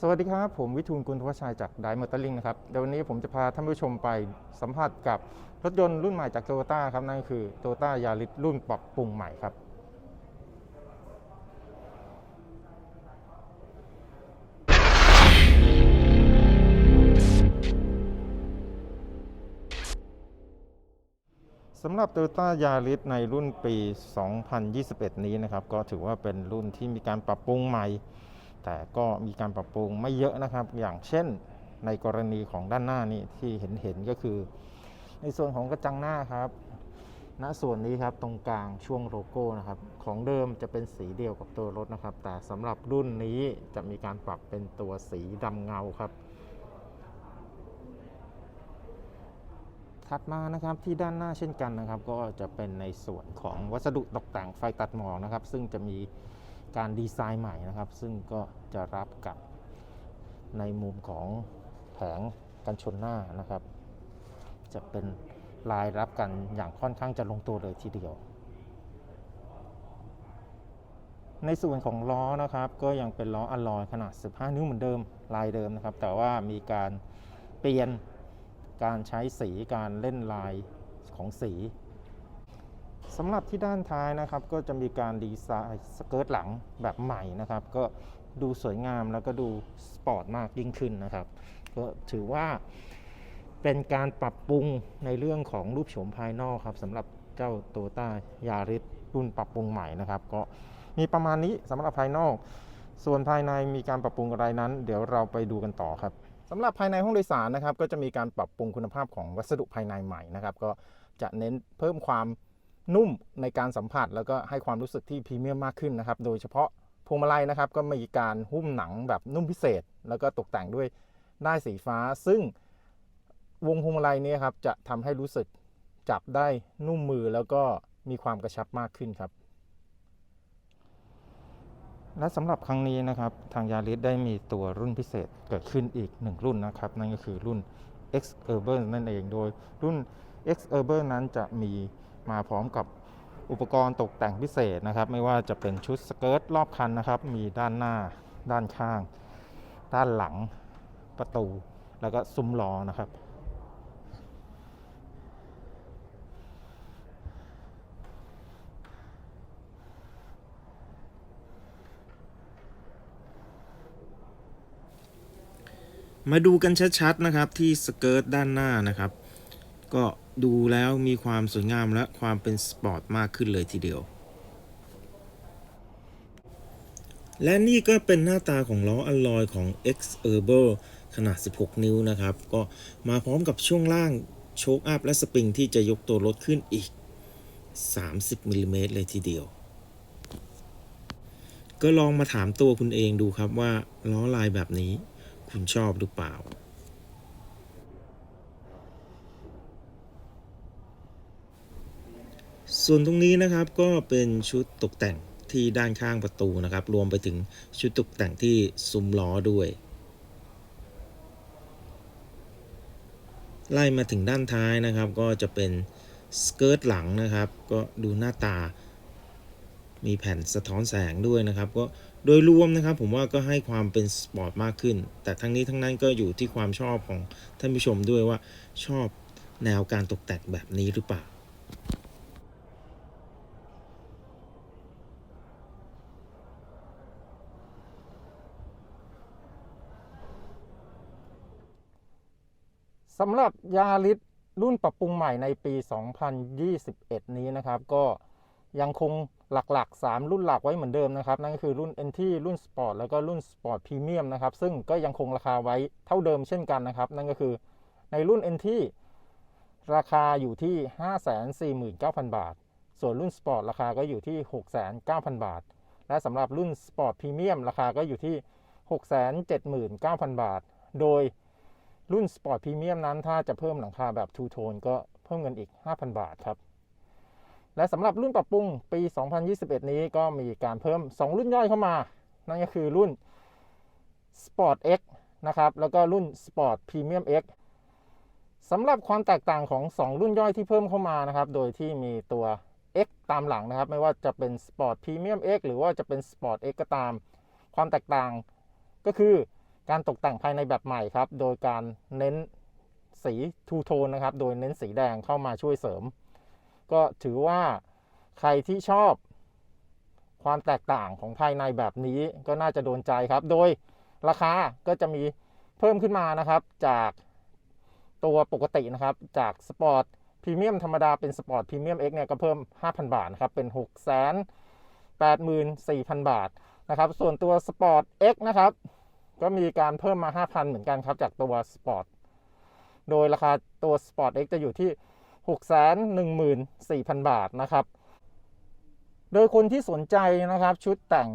สวัสดีครับผมวิทูลกุลทวชัยจากไดมอเตอร์ลิงนะครับเดี๋ยววันนี้ผมจะพาท่านผู้ชมไปสัมผัสกับรถยนต์รุ่นใหม่จากโตโยต้าครับนั่นคือโตโยต้ายาริสรุ่นปรับปรุงใหม่ครับ สำหรับ Toyota Yaris ในรุ่นปี 2021 นี้นะครับ ก็ถือว่าเป็นรุ่นที่มีการปรับปรุงใหม่ แต่ก็มีการปรับปรุงไม่เยอะนะครับ อย่างเช่นในกรณีของด้านหน้านี่ที่เห็นเห็นก็คือ ในส่วนของกระจังหน้าครับณส่วนนี้ครับตรงกลางช่วงโลโก้นะครับ ของเดิมจะเป็นสีเดียวกับตัวรถนะครับ แต่สำหรับรุ่นนี้จะมีการปรับเป็นตัวสีดำเงาครับ ถัดมานะครับที่ด้านหน้าเช่นกันนะครับ ก็จะเป็นในส่วนของวัสดุตกแต่งไฟตัดหมอกนะครับ ซึ่งจะมี การดีไซน์ใหม่นะครับ ซึ่งก็จะรับกับในมุมของแผงกันชนหน้านะครับ จะเป็นลายรับกันอย่างค่อนข้างจะลงตัวเลยทีเดียว ในส่วนของล้อนะครับ ก็ยังเป็นล้ออะลอยขนาด 15 นิ้วเหมือนเดิมลายเดิมนะครับ แต่ว่ามีการเปลี่ยนการใช้สีการเล่นลายของสี สำหรับที่ด้านท้ายนะครับ ก็จะมีการดีไซน์สเกิร์ตหลังแบบใหม่นะครับ ก็ดูสวยงามแล้วก็ดูสปอร์ตมากยิ่งขึ้นนะครับก็ถือว่าเป็นการปรับปรุงในเรื่องของรูปโฉมภายนอกครับสำหรับเจ้าโตต้ายาริสรุ่นปรับปรุงใหม่นะครับ ก็มีประมาณนี้สำหรับภายนอก ส่วนภายในมีการปรับปรุงอะไรนั้น เดี๋ยวเราไปดูกันต่อครับสำหรับภายในห้องโดยสารนะครับ ก็จะมีการปรับปรุงคุณภาพของวัสดุภายในใหม่นะครับ ก็จะเน้นเพิ่มความ นุ่มในการสัมผัส แล้วก็ให้ความรู้สึกที่พรีเมียมมากขึ้นนะครับ โดยเฉพาะพวงมาลัยนะครับ ก็มีการหุ้มหนังแบบนุ่มพิเศษ แล้วก็ตกแต่งด้วยด้ายสีฟ้า ซึ่งวงพวงมาลัยนี้ครับจะทำให้รู้สึกจับได้นุ่มมือแล้วก็มีความกระชับมากขึ้นครับ และสำหรับครั้งนี้นะครับ ทางยาริสได้มีตัวรุ่นพิเศษเกิดขึ้นอีกหนึ่งรุ่นนะครับ นั่นก็คือรุ่น X Urban นั่นเองโดยรุ่น X Urban นั้นจะมี มาพร้อมกับอุปกรณ์ตกแต่งพิเศษนะครับ ไม่ว่าจะเป็นชุดสเกิร์ตรอบคันนะครับ มีด้านหน้า ด้านข้าง ด้านหลัง ประตู แล้วก็ซุ้มล้อนะครับ มาดูกันชัดๆนะครับที่สเกิร์ตด้านหน้านะครับ ก็ ดูแล้วมีความสวยงามและความเป็นสปอร์ตมากขึ้นเลยทีเดียว และนี่ก็เป็นหน้าตาของล้ออัลลอยของ X u r b o ขนาด 16 นิ้วนะครับ ก็มาพร้อมกับช่วงล่างโชคอัพและสปริงที่จะยกตัวรถขึ้นอีก 30มิลลิเมตรเลยทีเดียว ก็ลองมาถามตัวคุณเองดูครับว่าล้อลายแบบนี้คุณชอบหรือเปล่า ส่วนตรงนี้นะครับก็เป็นชุดตกแต่งที่ด้านข้างประตูนะครับ รวมไปถึงชุดตกแต่งที่ซุ้มล้อด้วย ไล่มาถึงด้านท้ายนะครับ ก็จะเป็นสเกิร์ตหลังนะครับ ก็ดูหน้าตา มีแผ่นสะท้อนแสงด้วยนะครับ ก็โดยรวมนะครับผมว่าก็ให้ความเป็นสปอร์ตมากขึ้น แต่ทั้งนี้ทั้งนั้นก็อยู่ที่ความชอบของท่านผู้ชมด้วยว่าชอบแนวการตกแต่งแบบนี้หรือเปล่า สำหรับยาริสรุ่นปรับปรุงใหม่ในปี 2021 นี้นะครับ ก็ยังคงหลักๆ 3 รุ่นหลักไว้เหมือนเดิมนะครับ นั่นก็คือรุ่น NT รุ่น Sport แล้วก็รุ่น Sport Premium นะครับ ซึ่งก็ยังคงราคาไว้เท่าเดิมเช่นกันนะครับ นั่นก็คือในรุ่น NT ราคาอยู่ที่ 549,000 บาท ส่วนรุ่น Sport ราคาก็อยู่ที่ 609,000 บาท และสำหรับรุ่น Sport Premium ราคาก็อยู่ที่ 679,000 บาท โดย รุ่น Sport Premium นั้นถ้าจะเพิ่มหลังคาแบบ Two Tone ก็เพิ่มเงินอีก 5,000 บาทครับ และสำหรับรุ่นปรับปรุงปี 2021 นี้ก็มีการเพิ่ม 2 รุ่นย่อยเข้ามา นั่นก็คือรุ่น Sport X นะครับ แล้วก็รุ่น Sport Premium X สำหรับความแตกต่างของ 2 รุ่นย่อยที่เพิ่มเข้ามานะครับ โดยที่มีตัว X ตามหลังนะครับ ไม่ว่าจะเป็น Sport Premium X หรือว่าจะเป็น Sport X ก็ตาม ความแตกต่างก็คือ การตกแต่งภายในแบบใหม่ครับ โดยการเน้นสีทูโทนนะครับ โดยเน้นสีแดงเข้ามาช่วยเสริม ก็ถือว่าใครที่ชอบความแตกต่างของภายในแบบนี้ก็น่าจะโดนใจครับ โดยราคาก็จะมีเพิ่มขึ้นมานะครับ จากตัวปกตินะครับ จากสปอร์ตพรีเมียมธรรมดาเป็นสปอร์ตพรีเมียม X เนี่ยก็เพิ่ม 5,000 บาทนะครับ เป็น 6 8 4 0 0 0 บาทนะครับ ส่วนตัวสปอร์ต X นะครับ ก็มีการเพิ่มมา 5,000 เหมือนกันครับจากตัวสปอร์ตโดยราคาตัว Sport X จะอยู่ที่ 614,000 บาทนะครับ โดยคนที่สนใจนะครับชุดแต่ง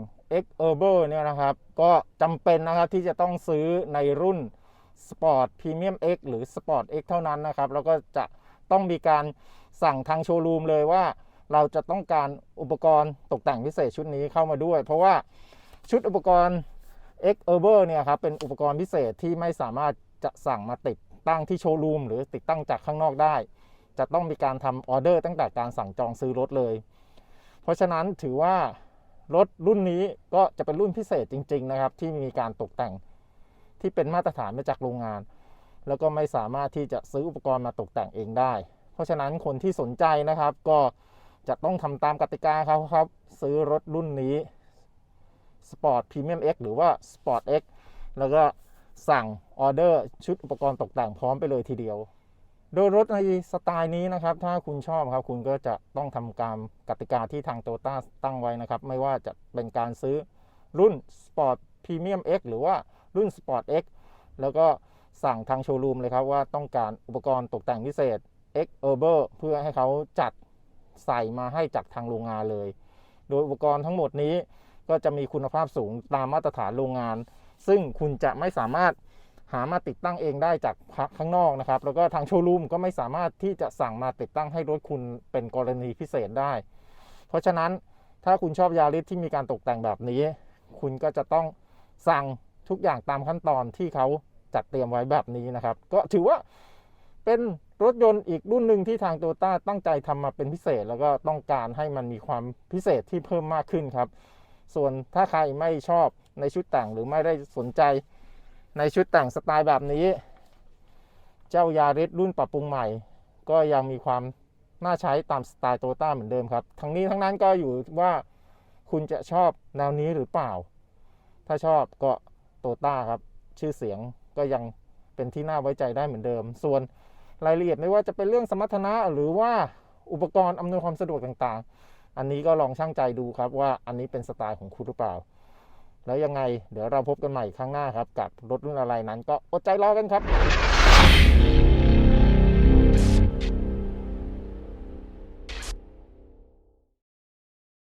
X Urban เนี่ยนะครับ ก็จำเป็นนะครับที่จะต้องซื้อในรุ่น Sport Premium X หรือ Sport X เท่านั้นนะครับ แล้วก็จะต้องมีการสั่งทางโชว์รูมเลยว่า เราจะต้องการอุปกรณ์ตกแต่งพิเศษชุดนี้เข้ามาด้วย เพราะว่าชุดอุปกรณ์ X Urban เนี่ยครับเป็นอุปกรณ์พิเศษที่ไม่สามารถจะสั่งมาติดตั้งที่โชว์รูมหรือติดตั้งจากข้างนอกได้ จะต้องมีการทำออเดอร์ตั้งแต่การสั่งจองซื้อรถเลย เพราะฉะนั้นถือว่ารถรุ่นนี้ก็จะเป็นรุ่นพิเศษจริง ๆ นะครับ ที่มีการตกแต่งที่เป็นมาตรฐานมาจากโรงงาน แล้วก็ไม่สามารถที่จะซื้ออุปกรณ์มาตกแต่งเองได้ เพราะฉะนั้นคนที่สนใจนะครับก็จะต้องทำตามกติกาครับครับ ซื้อรถรุ่นนี้ Sport Premium X หรือว่า Sport X แล้วก็สั่งออเดอร์ชุดอุปกรณ์ตกแต่งพร้อมไปเลยทีเดียว โดยรถในสไตล์นี้นะครับ ถ้าคุณชอบครับคุณก็จะต้องทำตามกติกาที่ทางโตต้าตั้งไว้นะครับ ไม่ว่าจะเป็นการซื้อรุ่น Sport Premium X หรือว่ารุ่น Sport X แล้วก็สั่งทางโชว์รูมเลยครับว่าต้องการอุปกรณ์ตกแต่งพิเศษ X Urber เพื่อให้เขาจัดใส่มาให้จากทางโรงงานเลย โดยอุปกรณ์ทั้งหมดนี้ ก็จะมีคุณภาพสูงตามมาตรฐานโรงงาน ซึ่งคุณจะไม่สามารถหามาติดตั้งเองได้จากข้างนอกนะครับ แล้วก็ทางโชว์รูมก็ไม่สามารถที่จะสั่งมาติดตั้งให้รถคุณเป็นกรณีพิเศษได้ เพราะฉะนั้นถ้าคุณชอบยาริสที่มีการตกแต่งแบบนี้ คุณก็จะต้องสั่งทุกอย่างตามขั้นตอนที่เขาจัดเตรียมไว้แบบนี้นะครับ ก็ถือว่าเป็นรถยนต์อีกรุ่นหนึ่งที่ทางโตต้าตั้งใจทำมาเป็นพิเศษ แล้วก็ต้องการให้มันมีความพิเศษที่เพิ่มมากขึ้นครับ ส่วนถ้าใครไม่ชอบในชุดแต่งหรือไม่ได้สนใจในชุดแต่งสไตล์แบบนี้ เจ้ายาริสรุ่นปรับปรุงใหม่ ก็ยังมีความน่าใช้ตามสไตล์โตต้าเหมือนเดิมครับ ทั้งนี้ทั้งนั้นก็อยู่ว่าคุณจะชอบแนวนี้หรือเปล่า ถ้าชอบก็โตต้าครับ ชื่อเสียงก็ยังเป็นที่น่าไว้ใจได้เหมือนเดิม ส่วนรายละเอียดไม่ว่าจะเป็นเรื่องสมรรถนะหรือว่าอุปกรณ์อำนวยความสะดวกต่างๆ อันนี้ก็ลองช่างใจดูครับว่าอันนี้เป็นสไตล์ของคุณหรือเปล่า แล้วยังไงเดี๋ยวเราพบกันใหม่ครั้งหน้าครับ กับรถรุ่นอะไรนั้นก็อดใจรอกันครับ